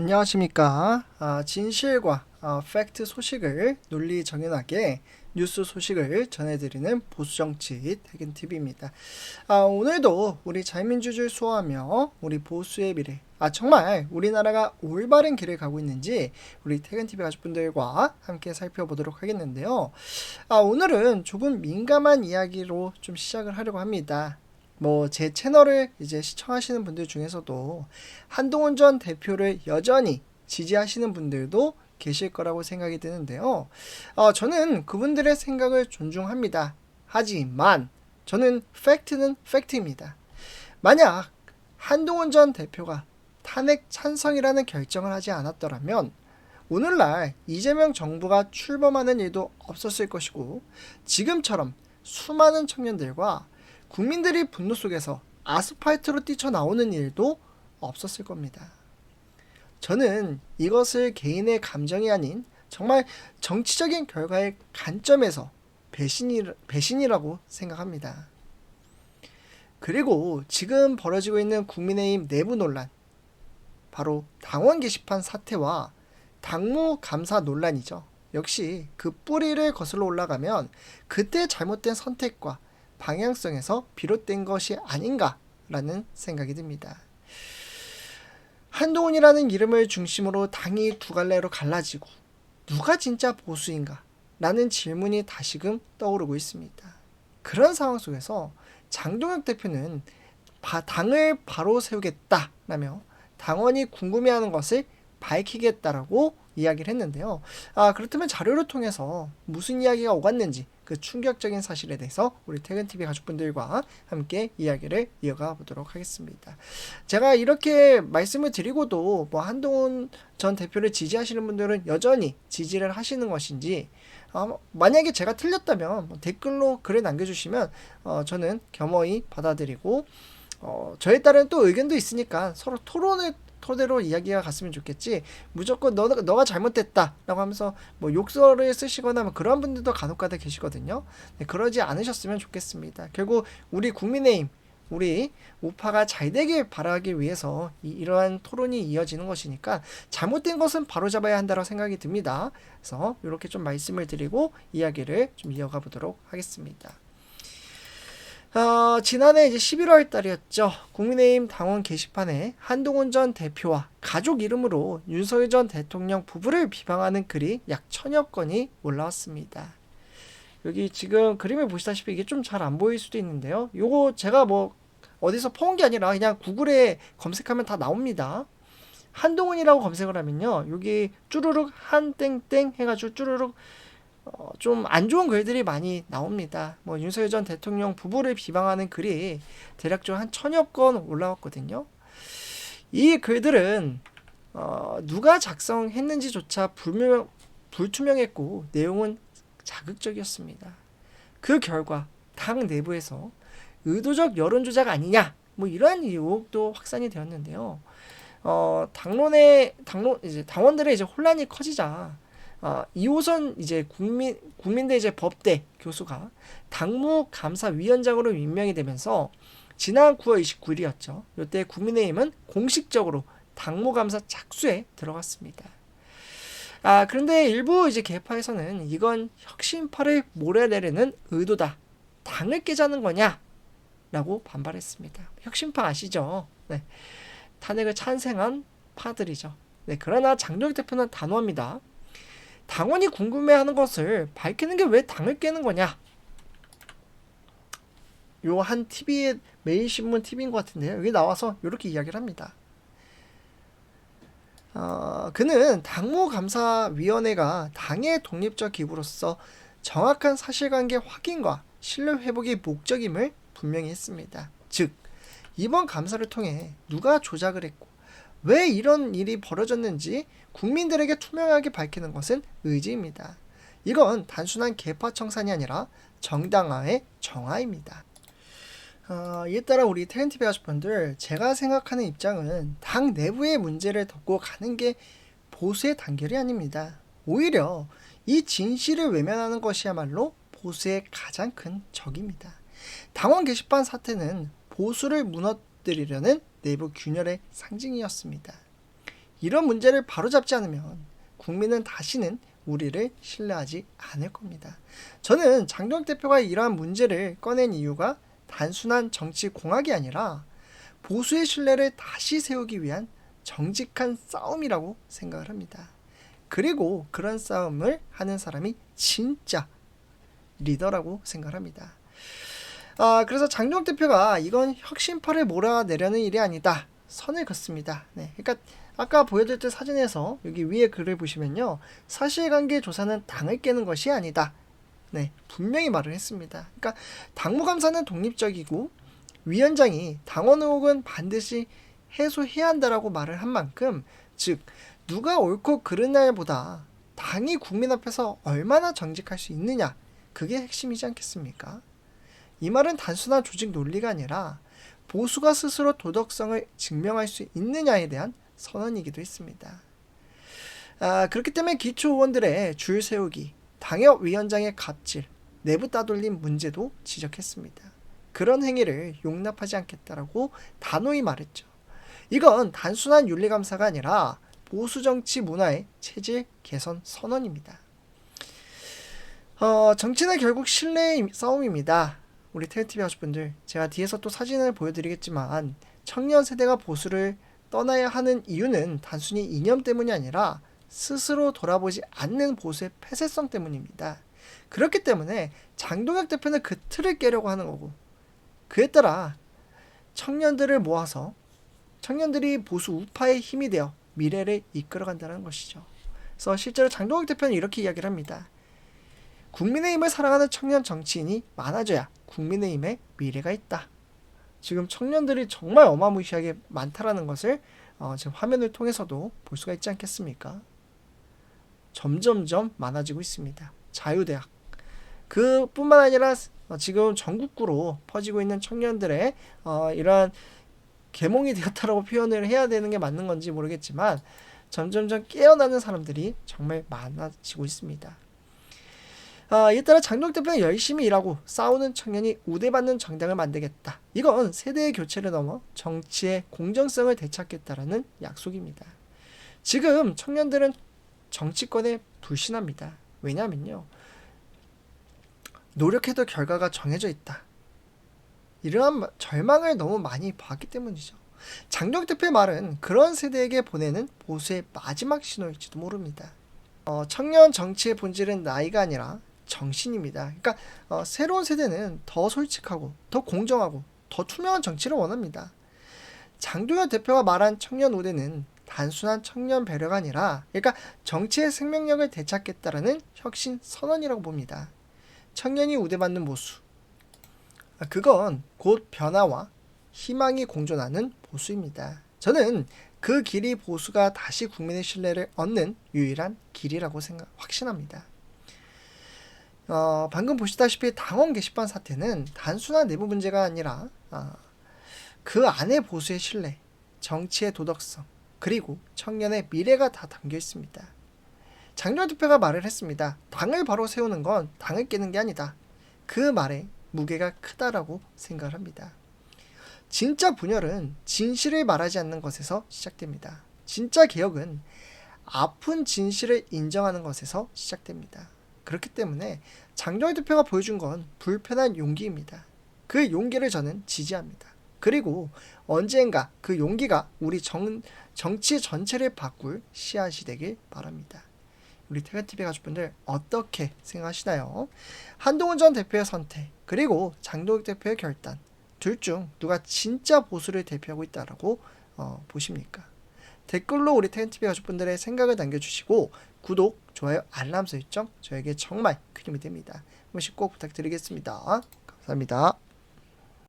안녕하십니까. 아, 진실과 아, 팩트 소식을 논리 정연하게 뉴스 소식을 전해드리는 보수정치 퇴근TV입니다. 아, 오늘도 우리 자유민주주의 수호하며 우리 보수의 미래, 아, 정말 우리나라가 올바른 길을 가고 있는지 우리 퇴근TV 가족분들과 함께 살펴보도록 하겠는데요. 아, 오늘은 조금 민감한 이야기로 좀 시작을 하려고 합니다. 뭐 제 채널을 이제 시청하시는 분들 중에서도 한동훈 전 대표를 여전히 지지하시는 분들도 계실 거라고 생각이 드는데요. 어, 저는 그분들의 생각을 존중합니다. 하지만 저는 팩트는 팩트입니다. 만약 한동훈 전 대표가 탄핵 찬성이라는 결정을 하지 않았더라면 오늘날 이재명 정부가 출범하는 일도 없었을 것이고 지금처럼 수많은 청년들과 국민들이 분노 속에서 아스팔트로 뛰쳐나오는 일도 없었을 겁니다. 저는 이것을 개인의 감정이 아닌 정말 정치적인 결과의 관점에서 배신이, 배신이라고 생각합니다. 그리고 지금 벌어지고 있는 국민의힘 내부 논란, 바로 당원 게시판 사태와 당무 감사 논란이죠. 역시 그 뿌리를 거슬러 올라가면 그때 잘못된 선택과 방향성에서 비롯된 것이 아닌가라는 생각이 듭니다. 한동훈이라는 이름을 중심으로 당이 두 갈래로 갈라지고 누가 진짜 보수인가? 라는 질문이 다시금 떠오르고 있습니다. 그런 상황 속에서 장동혁 대표는 당을 바로 세우겠다라며 당원이 궁금해하는 것을 밝히겠다라고 이야기를 했는데요. 아, 그렇다면 자료를 통해서 무슨 이야기가 오갔는지 그 충격적인 사실에 대해서 우리 퇴근TV 가족분들과 함께 이야기를 이어가 보도록 하겠습니다. 제가 이렇게 말씀을 드리고도 뭐 한동훈 전 대표를 지지하시는 분들은 여전히 지지를 하시는 것인지 어, 만약에 제가 틀렸다면 뭐 댓글로 글을 남겨주시면 어, 저는 겸허히 받아들이고 어, 저에 따른 또 의견도 있으니까 서로 토론을 토대로 이야기가 갔으면 좋겠지 무조건 너, 너가 잘못됐다 라고 하면서 뭐 욕설을 쓰시거나 뭐 그런 분들도 간혹가다 계시거든요 네, 그러지 않으셨으면 좋겠습니다 결국 우리 국민의힘 우리 우파가 잘 되길 바라기 위해서 이, 러한 토론이 이어지는 것이니까 잘못된 것은 바로잡아야 한다고 생각이 듭니다. 그래서 이렇게 좀 말씀을 드리고 이야기를 좀 이어가 보도록 하겠습니다. 어, 지난해 이제 11월 달이었죠. 국민의힘 당원 게시판에 한동훈 전 대표와 가족 이름으로 윤석열 전 대통령 부부를 비방하는 글이 약 천여 건이 올라왔습니다. 여기 지금 그림을 보시다시피 이게 좀 잘 안 보일 수도 있는데요. 요거 제가 뭐 어디서 퍼온 게 아니라 그냥 구글에 검색하면 다 나옵니다. 한동훈이라고 검색을 하면요. 여기 쭈루룩 한땡땡 해가지고 쭈루룩 어, 좀 안 좋은 글들이 많이 나옵니다. 뭐 윤석열 전 대통령 부부를 비방하는 글이 대략적으로 한 천여 건 올라왔거든요. 이 글들은 어, 누가 작성했는지조차 불명, 불투명했고 내용은 자극적이었습니다. 그 결과 당 내부에서 의도적 여론 조작 아니냐 뭐 이러한 의혹도 확산이 되었는데요. 어, 당론의 당론 이제 당원들의 이제 혼란이 커지자 어, 이호선 이제 국민 국민대 이제 법대 교수가 당무 감사위원장으로 임명이 되면서 지난 9월 29일이었죠. 이때 국민의힘은 공식적으로 당무 감사 착수에 들어갔습니다. 아 그런데 일부 이제 개파에서는 이건 혁신파를 몰아내려는 의도다. 당을 깨자는 거냐라고 반발했습니다. 혁신파 아시죠? 네. 탄핵을 찬생한 파들이죠. 네, 그러나 장동혁 대표는 단호합니다. 당원이 궁금해하는 것을 밝히는 게 왜 당을 깨는 거냐? 요 한 TV의 매일 신문 TV인 것 같은데요. 여기 나와서 이렇게 이야기를 합니다. 어, 그는 당무감사위원회가 당의 독립적 기구로서 정확한 사실관계 확인과 신뢰 회복이 목적임을 분명히 했습니다. 즉, 이번 감사를 통해 누가 조작을 했고 왜 이런 일이 벌어졌는지 국민들에게 투명하게 밝히는 것은 의지입니다. 이건 단순한 개파 청산이 아니라 정당화의 정화입니다. 어, 이에 따라 우리 텐티비 가족분들 제가 생각하는 입장은 당 내부의 문제를 덮고 가는 게 보수의 단결이 아닙니다. 오히려 이 진실을 외면하는 것이야말로 보수의 가장 큰 적입니다. 당원 게시판 사태는 보수를 무너뜨리려는 내부 균열의 상징이었습니다. 이런 문제를 바로잡지 않으면 국민은 다시는 우리를 신뢰하지 않을 겁니다. 저는 장동혁 대표가 이러한 문제를 꺼낸 이유가 단순한 정치 공학이 아니라 보수의 신뢰를 다시 세우기 위한 정직한 싸움이라고 생각을 합니다. 그리고 그런 싸움을 하는 사람이 진짜 리더라고 생각합니다. 아, 그래서 장동혁 대표가 이건 혁신파를 몰아내려는 일이 아니다. 선을 긋습니다. 네, 그러니까 아까 보여드렸던 사진에서 여기 위에 글을 보시면요. 사실관계 조사는 당을 깨는 것이 아니다. 네, 분명히 말을 했습니다. 그러니까 당무감사는 독립적이고 위원장이 당원 의혹은 반드시 해소해야 한다라고 말을 한 만큼 즉 누가 옳고 그른 날보다 당이 국민 앞에서 얼마나 정직할 수 있느냐 그게 핵심이지 않겠습니까? 이 말은 단순한 조직 논리가 아니라 보수가 스스로 도덕성을 증명할 수 있느냐에 대한 선언이기도 했습니다. 아, 그렇기 때문에 기초 의원들의 줄 세우기, 당협 위원장의 갑질, 내부 따돌림 문제도 지적했습니다. 그런 행위를 용납하지 않겠다라고 단호히 말했죠. 이건 단순한 윤리 감사가 아니라 보수 정치 문화의 체질 개선 선언입니다. 어, 정치는 결국 신뢰의 싸움입니다. 우리 텔레티비 하시분들 제가 뒤에서 또 사진을 보여드리겠지만 청년 세대가 보수를 떠나야 하는 이유는 단순히 이념 때문이 아니라 스스로 돌아보지 않는 보수의 폐쇄성 때문입니다. 그렇기 때문에 장동혁 대표는 그 틀을 깨려고 하는 거고 그에 따라 청년들을 모아서 청년들이 보수 우파의 힘이 되어 미래를 이끌어간다는 것이죠. 그래서 실제로 장동혁 대표는 이렇게 이야기를 합니다. 국민의힘을 사랑하는 청년 정치인이 많아져야 국민의힘의 미래가 있다. 지금 청년들이 정말 어마무시하게 많다라는 것을 어, 지금 화면을 통해서도 볼 수가 있지 않겠습니까? 점점점 많아지고 있습니다. 자유대학. 그뿐만 아니라 어, 지금 전국구로 퍼지고 있는 청년들의 어, 이러한 계몽이 되었다라고 표현을 해야 되는 게 맞는 건지 모르겠지만 점점점 깨어나는 사람들이 정말 많아지고 있습니다. 아, 이에 따라 장동 대표는 열심히 일하고 싸우는 청년이 우대받는 정당을 만들겠다. 이건 세대의 교체를 넘어 정치의 공정성을 되찾겠다라는 약속입니다. 지금 청년들은 정치권에 불신합니다. 왜냐면요. 노력해도 결과가 정해져 있다. 이러한 절망을 너무 많이 봤기 때문이죠. 장동 대표의 말은 그런 세대에게 보내는 보수의 마지막 신호일지도 모릅니다. 어, 청년 정치의 본질은 나이가 아니라 정신입니다. 그러니까 어, 새로운 세대는 더 솔직하고 더 공정하고 더 투명한 정치를 원합니다. 장도현 대표가 말한 청년 우대는 단순한 청년 배려가 아니라 그러니까 정치의 생명력을 되찾겠다라는 혁신 선언이라고 봅니다. 청년이 우대받는 모수. 아, 그건 곧 변화와 희망이 공존하는 보수입니다. 저는 그 길이 보수가 다시 국민의 신뢰를 얻는 유일한 길이라고 생각 확신합니다. 어, 방금 보시다시피 당원 게시판 사태는 단순한 내부 문제가 아니라 어, 그 안에 보수의 신뢰, 정치의 도덕성, 그리고 청년의 미래가 다 담겨 있습니다. 장렬 대표가 말을 했습니다. 당을 바로 세우는 건 당을 깨는 게 아니다. 그 말에 무게가 크다라고 생각을 합니다. 진짜 분열은 진실을 말하지 않는 것에서 시작됩니다. 진짜 개혁은 아픈 진실을 인정하는 것에서 시작됩니다. 그렇기 때문에 장정희 대표가 보여준 건 불편한 용기입니다. 그 용기를 저는 지지합니다. 그리고 언젠가 그 용기가 우리 정, 정치 전체를 바꿀 씨앗이 되길 바랍니다. 우리 태가TV 가족분들 어떻게 생각하시나요? 한동훈 전 대표의 선택 그리고 장동혁 대표의 결단 둘 중 누가 진짜 보수를 대표하고 있다라고 어, 보십니까? 댓글로 우리 태그TV 가족분들의 생각을 남겨주시고 구독, 좋아요, 알람 설정 저에게 정말 큰 힘이 됩니다. 한 번씩 꼭 부탁드리겠습니다. 감사합니다.